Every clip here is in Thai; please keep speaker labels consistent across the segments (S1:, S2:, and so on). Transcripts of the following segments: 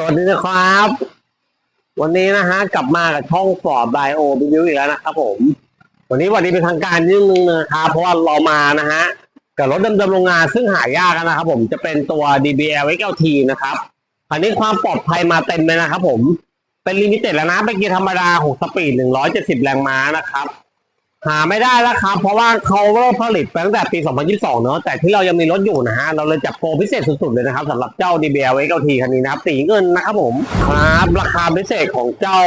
S1: สวัสดีนะครับ วันนี้นะฮะกลับมากับช่องฟอร์ดไบโอวิวอีกแล้วนะครับผม วันนี้วันนี้เป็นทางการนิดนึงนะครับเพราะว่าเรามานะฮะกับรถดำเนินโรงงานซึ่งหายากนะครับผมจะเป็นตัว DBL XLT นะครับอันนี้ความปลอดภัยมาเต็มเลยนะครับผมเป็นลิมิเต็ดแล้วนะเป็นเกียร์ธรรมดา6สปีด170แรงม้านะครับ หาไม่ได้แล้วครับ เพราะว่าเขาเริ่มผลิตไปตั้งแต่ปี 2022 เนอะแต่ที่เรายังมีรถอยู่นะฮะ เราเลยจับโปรพิเศษสุดๆ เลยนะครับสำหรับเจ้า DBL XLT คันนี้นะครับสีเงินนะครับผมครับราคาพิเศษของเจ้า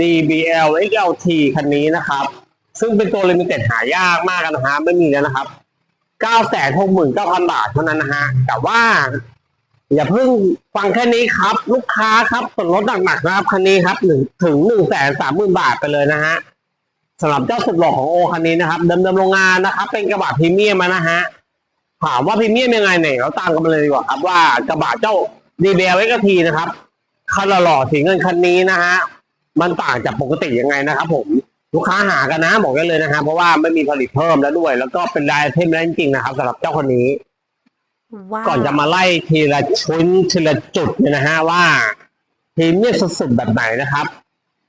S1: DBL XLT คันนี้นะครับ ซึ่งเป็นตัวลิมิเต็ดหายากมากนะฮะไม่มีแล้วนะครับ 969,000 บาทเท่านั้นนะฮะ แต่ว่า อย่าเพิ่งฟังแค่นี้ครับ ลูกค้าครับส่วนลดหนักๆนะครับคันนี้ครับหนึ่งถึงหนึ่งแสนสามหมื่นบาทไปเลยนะฮะ สำหรับเจ้าสุดหล่อของโอคันนี้นะครับ เดิมๆโรงงานนะครับ เป็นกระบะพรีเมียมนะฮะถามว่าพรีเมียมยังไงเนี่ยเราตามกันมาเลยดีกว่าครับว่ากระบะเจ้าดีเบลเอกทีนะครับคันหล่อๆสีเงินคันนี้นะฮะมันต่างจากปกติยังไงนะครับ ผมลูกค้าหากันนะบอกได้เลยนะฮะเพราะว่าไม่มีผลิตเพิ่มแล้วด้วย แล้วก็เป็นลายเทมแล้วจริงๆนะครับสำหรับเจ้าคนนี้
S2: ว้าว
S1: ก่อนจะมาไล่ทีละชุนทีละจุดเนี่ยนะฮะว่าพรีเมียมสุดๆแบบไหนนะครับ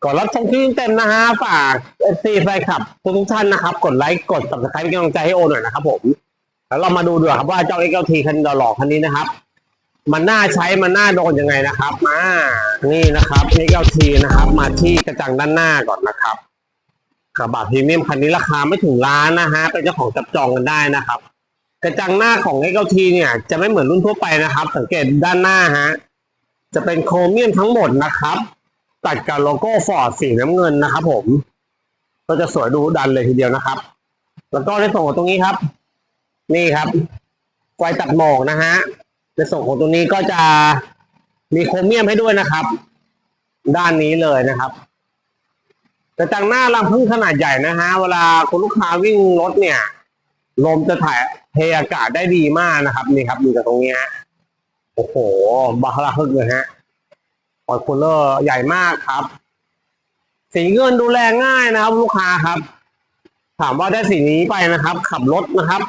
S1: ก่อนรับชมคลิปเต็มนะฮะฝากเอฟซีแฟนคลับทุกท่านนะครับ กดไลค์กด subscribe เป็นกำลังใจให้โอหน่อยนะครับผมแล้วเรามาดูดูครับว่าเจ้า XLT คันดอหลอๆคันนี้นะครับ มันน่าใช้มันน่าโดนยังไงนะครับมานี่นะครับ XLT นะครับ มาที่กระจังด้านหน้าก่อนนะครับกระบะพรีเมียมคันนี้ราคาไม่ถึงล้านนะฮะเป็นเจ้าของจับจองกันได้นะครับ กระจังหน้าของ XLT เนี่ย จะไม่เหมือนรุ่นทั่วไปนะครับ สังเกตด้านหน้าฮะจะเป็นโครเมียมทั้งหมดนะครับ ตัดกับโลโก้ฟอร์ดสีน้ำเงินนะครับผม ก็จะสวยดูดันเลยทีเดียวนะครับ แล้วก็ในส่วนของตรงนี้ครับ นี่ครับ ไฟตัดหมอกนะฮะในส่วนของตรงนี้ก็จะมีโครเมียมให้ด้วยนะครับ ด้านนี้เลยนะครับกระจังหน้ารังพึ่งขนาดใหญ่นะฮะเวลาคุณลูกค้าวิ่งรถเนี่ยลมจะถ่ายเทอากาศได้ดีมากนะครับ นี่ครับดูจากตรงนี้ฮะโอ้โหบาคาราฮึกเลยฮะ ออยคูลเลอร์ใหญ่มากครับ สีเงินดูแลง่ายนะครับ ลูกค้าครับ ถามว่าได้สีนี้ไปนะครับ ขับรถนะครับ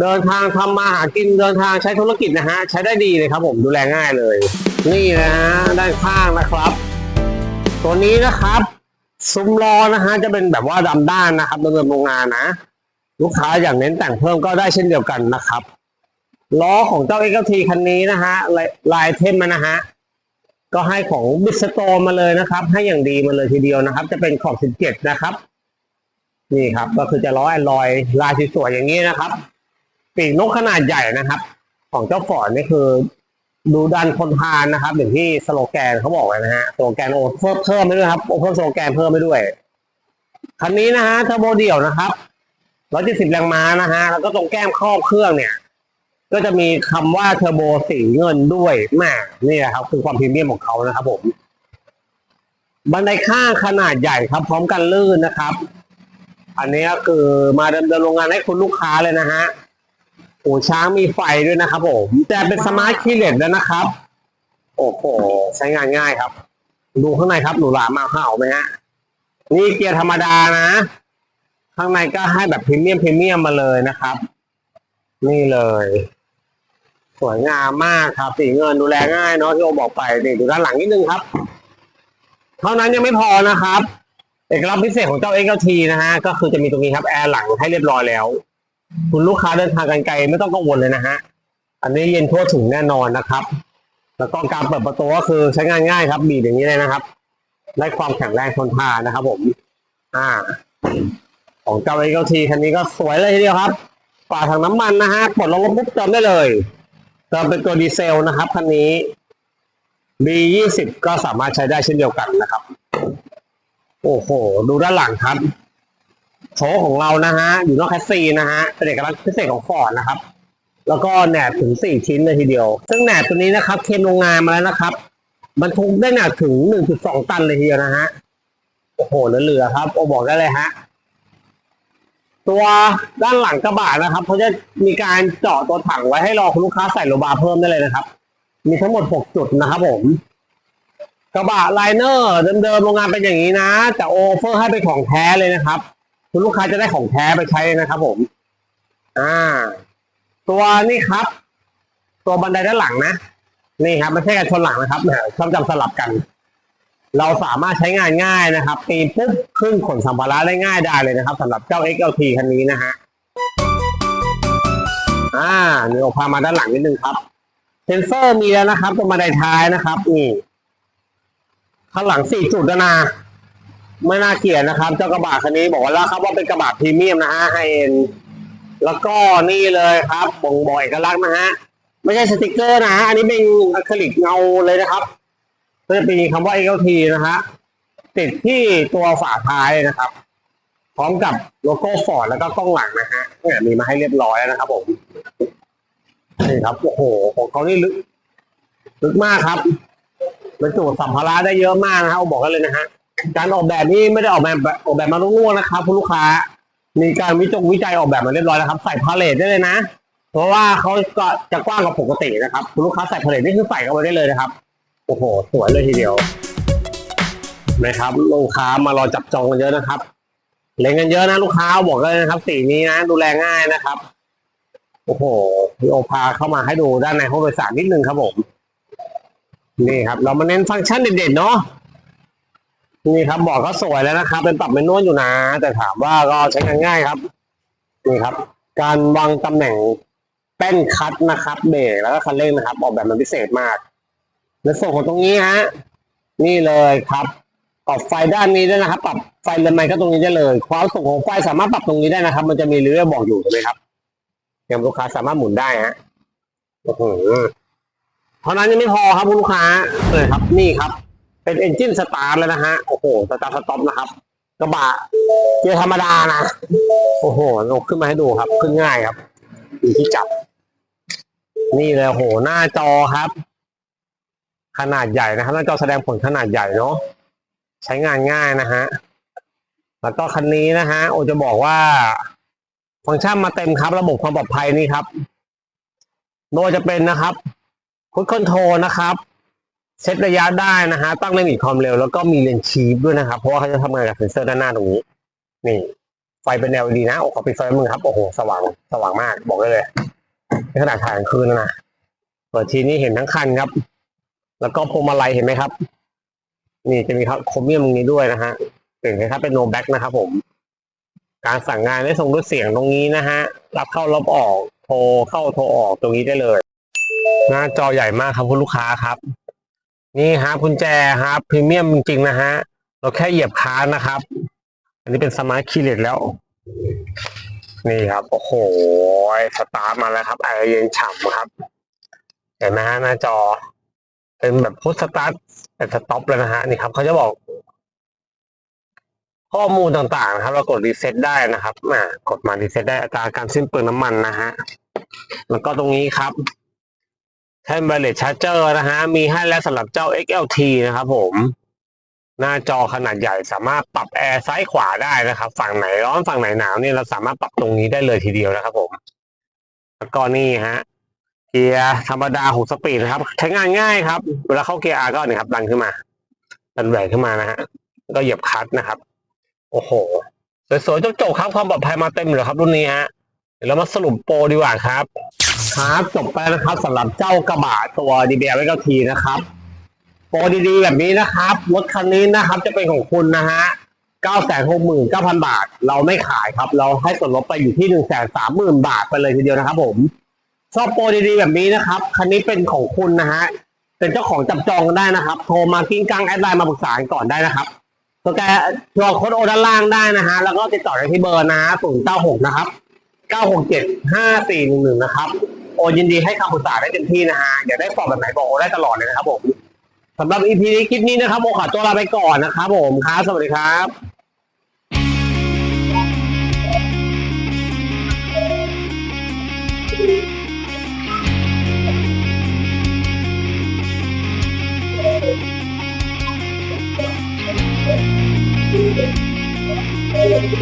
S1: เดินทางทำมาหากินเดินทางใช้ธุรกิจนะฮะใช้ได้ดีเลยครับ ผมดูแลง่ายเลย นี่นะฮะด้านข้างนะครับ ตัวนี้นะครับซุ้มล้อนะฮะจะเป็นแบบว่าดำด้านนะครับเดิมๆโรงงานนะลูกค้าอยางเน้นแต่งเพิ่มก็ได้เช่นเดียวกันนะครับล้อของเจ้า XLT คันนี้นะฮะลายเทมมานะฮะ ก็ให้ของบิสโตมาเลยนะครับ ให้อย่างดีมาเลยทีเดียวนะครับ จะเป็นขอบ 17 นะครับ นี่ครับ ก็คือจะล้อแอนลอยลายสวยๆอย่างนี้นะครับปีกนกขนาดใหญ่นะครับ ของเจ้าฟอร์ดนี่คือ ดูดันคนทานนะครับอย่างที่สโลแกนเขาบอกไว้นะฮะสโลแกนโอเพิ่มเพิ่มไปด้วยครับโอเพิ่มสโลแกนเพิ่มไปด้วยคันนี้นะฮะเทอร์โบเดี่ยวนะครับร้อยเจ็ดสิบแรงม้านะฮะแล้วก็ตรงแก้มครอบเครื่องเนี่ย ก็จะมีคำว่าเทอร์โบสีเงินด้วยแม่นี่แหละครับ คือความพรีเมียมของเขานะครับผม บันไดข้างขนาดใหญ่ครับ พร้อมกันลื่นนะครับ อันนี้ก็คือมาเดินเดินโรงงานให้คุณลูกค้าเลยนะฮะหูช้างมีไฟด้วยนะครับผม แต่เป็นสมาร์ทคีย์เลสแล้วนะครับ โอ้โหใช้งานง่ายครับ ดูข้างในครับหนูหลามาเห่าไหมฮะ นี่เกียร์ธรรมดานะ ข้างในก็ให้แบบพรีเมียมพรีเมียมมาเลยนะครับ นี่เลย สวยงามมากครับสีเงินดูแลง่ายเนาะที่โอบอกไปนี่ดูด้านหลังนิดนึงครับ เท่านั้นยังไม่พอนะครับ เอกลักษณ์พิเศษของเจ้า XLT นะฮะก็คือจะมีตรงนี้ครับแอร์หลังให้เรียบร้อยแล้ว คุณลูกค้าเดินทางกันไกลไม่ต้องกังวลเลยนะฮะอันนี้เย็นทั่วถึงแน่นอนนะครับ แล้วก็การเปิดประตูก็คือใช้งานง่ายครับบีบอย่างนี้เลยนะครับได้ความแข็งแรงทนทานนะครับ ผม อ่า ของเจ้า XLT คันนี้ก็สวยเลยทีเดียวครับฝาถังน้ำมันนะฮะปลดลงปุ๊บเติมได้เลย เติมเป็นตัวดีเซลนะครับคันนี้ B20 ก็สามารถใช้ได้เช่นเดียวกันนะครับ โอ้โห ดูด้านหลังครับโชว์ของเรานะฮะ อยู่นอกแคสซีนะฮะ เป็นเอกลักษณ์พิเศษของฟอร์ดนะครับ แล้วก็แหนบถึงสี่ชิ้นเลยทีเดียว ซึ่งแหนบตัวนี้นะครับเคมโรงงานมาแล้วนะครับ บรรทุกได้หนักถึง 1.2 ตันเลยทีเดียวนะฮะ โอ้โหเหลือๆครับ โอบอกได้เลยฮะ ตัวด้านหลังกระบะนะครับเขาจะมีการเจาะตัวถังไว้ให้รอคุณลูกค้าใส่โลบาร์เพิ่มได้เลยนะครับ มีทั้งหมด 6 จุดนะครับผม กระบะไลเนอร์เดิมๆโรงงานเป็นอย่างนี้นะแต่โอเฟอร์ให้เป็นของแท้เลยนะครับ คุณลูกค้าจะได้ของแท้ไปใช้นะครับ ผม อ่า ตัวนี่ครับ ตัวบันไดด้านหลังนะนี่ครับไม่ใช่กันชนหลังนะครับแหมชอบจำสลับกัน เราสามารถใช้งานง่ายนะครับปีนปุ๊บขึ้นขนสัมภาระได้ง่ายได้เลยนะครับสำหรับเจ้า XLT คันนี้นะฮะอ่าเดี๋ยวพามาด้านหลังนิดนึงครับ เซนเซอร์มีแล้วนะครับตรงบันไดท้ายนะครับนี่ข้างหลังสี่จุดนะไม่น่าเกลียดนะครับ เจ้ากระบะคันนี้บอกแล้วครับว่าเป็นกระบะพรีเมียมนะฮะไฮเอ็นแล้วก็นี่เลยครับบ่งบอกเอกลักษณ์นะฮะไม่ใช่สติกเกอร์นะฮะอันนี้เป็นอะคริลิกเงาเลยนะครับ ก็จะมีคำว่า XLT นะฮะติดที่ตัวฝาท้ายนะครับ พร้อมกับโลโก้ฟอร์ดแล้วก็กล้องหลังนะฮะเนี่ยมีมาให้เรียบร้อยแล้วนะครับผมนี่ครับโอ้โหของเขานี่ลึกลึกมากครับบรรจุสัมภาระได้เยอะมากนะครับบอกกันเลยนะฮะการออกแบบนี้ไม่ได้ออกแบบออกแบบมาล่วงๆนะครับคุณลูกค้า มีการวิจงวิจัยออกแบบมาเรียบร้อยแล้วครับ ใส่พาเลทได้เลยนะ เพราะว่าเขาจะกว้างกว่าปกตินะครับคุณลูกค้าใส่พาเลทนี่คือใส่เข้าไปได้เลยนะครับ โอ้โห สวยเลยทีเดียว นะครับลูกค้ามารอจับจองกันเยอะนะครับ เล็งกันเยอะนะลูกค้าบอกเลยนะครับสีนี้นะดูแลง่ายนะครับ โอ้โหพี่โอพาเข้ามาให้ดูด้านในห้องโดยสารนิดนึงครับผม นี่ครับ เรามาเน้นฟังก์ชันเด่นๆเนาะนี่ครับบอกก็สวยแล้วนะครับ เป็นปรับเมนนวลอยู่นะ แต่ถามว่าก็ใช้งานง่ายครับ นี่ครับ การวางตำแหน่งแป้นคัดนะครับเบรกแล้วก็คันเร่งนะครับ ออกแบบมันพิเศษมาก ในส่วนของตรงนี้ฮะนี่เลยครับปรับไฟด้านนี้ได้นะครับ ปรับไฟเลนไมก็ตรงนี้ได้เลย ความสูงของไฟสามารถปรับตรงนี้ได้นะครับ มันจะมีเรือบอกอยู่ใช่ไหมครับยังลูกค้าสามารถหมุนได้ฮะโอ้โหเท่านั้นยังไม่พอครับคุณลูกค้าเลยครับ นี่ครับ เป็นเอนจินสตาร์แล้วนะฮะโอ้โหสตาร์สต็อปนะครับกระบะเกียร์ธรรมดานะโอ้โหลกขึ้นมาให้ดูครับ ขึ้นง่ายครับอยู่ที่จับ นี่เลยโหหน้าจอครับ ขนาดใหญ่นะครับหน้าจอแสดงผลขนาดใหญ่เนาะใช้งานง่ายนะฮะแล้วก็คันนี้นะฮะโอจะบอกว่า ฟังก์ชันมาเต็มครับ ระบบความปลอดภัยนี่ครับโดยจะเป็นนะครับคุดคอนโทรนะครับ เซตระยะได้นะฮะตั้งลิมิตความเร็ว แล้วก็มีเลนชีฟด้วยนะครับ เพราะว่าเขาจะทำงานกับเซ็นเซอร์ด้านหน้าตรงนี้ นี่ ไฟเป็น LED นะโอ้ขอปิดไฟมึงครับ โอ้โห สว่างสว่างมากบอกได้เลยในขนาดถ่ายกลางคืนนะนะเปิดทีนี้เห็นทั้งคันครับ แล้วก็พวงมาลัยเห็นไหมครับ นี่จะมีครับโครเมียมตรงนี้ด้วยนะฮะเป็นคล้ายๆเป็นโนแบ็กนะครับผม การสั่งงานได้ส่งด้วยเสียงตรงนี้นะฮะ รับเข้ารับออก โทรเข้าโทรออกตรงนี้ได้เลย หน้าจอใหญ่มากครับคุณลูกค้าครับ นี่ฮะกุญแจครับพรีเมียมจริงๆนะฮะ เราแค่เหยียบค้านนะครับ อันนี้เป็นสมาร์ทคีย์เลสแล้ว นี่ครับ โอ้โห สตาร์ทมาแล้วครับไอเย็นฉ่ำครับ เห็นไหมฮะหน้าจอ เป็นแบบพุทสตาร์ทแต่สต็อปเลยนะฮะนี่ครับเขาจะบอก ข้อมูลต่างๆนะครับเรากดรีเซ็ตได้นะครับอ่ากดมารีเซ็ตได้อัตราการสิ้นเปลืองน้ำมันนะฮะแล้วก็ตรงนี้ครับแท่นไบเลตชาร์เจอร์นะฮะมีให้แล้วสำหรับเจ้า XLT นะครับผมหน้าจอขนาดใหญ่สามารถปรับแอร์ซ้ายขวาได้นะครับ ฝั่งไหนร้อนฝั่งไหนหนาวเนี่ยเราสามารถปรับตรงนี้ได้เลยทีเดียวนะครับผมแล้วก็นี่ฮะ เกียร์ธรรมดาหกสปีดนะครับ ใช้งานง่ายครับ เวลาเข้าเกียร์ R ก็นี่ครับดันขึ้นมา ดันแหวนขึ้นมานะฮะก็เหยียบคลัตช์นะครับ โอ้โห สวยๆจบๆครับความปลอดภัยมาเต็มเลยครับรุ่นนี้ฮะเดี๋ยวเรามาสรุปโปรดีกว่าครับครับจบไปนะครับสำหรับเจ้ากระบะตัว DBR ไว้ก็ทีนะครับโปรดีๆแบบนี้นะครับรถคันนี้นะครับ จะเป็นของคุณนะฮะ969,000บาท เราไม่ขายครับ เราให้ส่วนลดไปอยู่ที่130,000บาทไปเลยทีเดียวนะครับผม ชอบโปรดีๆแบบนี้นะครับ คันนี้เป็นของคุณนะฮะ เป็นเจ้าของจับจองกันได้นะครับ โทรมากิ้งกังแอดไลน์มาปรึกษากันก่อนได้นะครับตัวแกตัวโค้ดโอด้านล่างได้นะฮะ แล้วก็ติดต่อได้ที่เบอร์นะฮะ096นะครับ967 5411นะครับ โอยินดีให้คำปรึกษาได้เต็มที่นะฮะ อยากได้สอบแบบไหนบอกโอได้ตลอดเลยนะครับผมสำหรับ EP นี้คลิปนี้นะครับโอขอตัวลาไปก่อนนะครับผมครับสวัสดีครับ
S2: Yeah.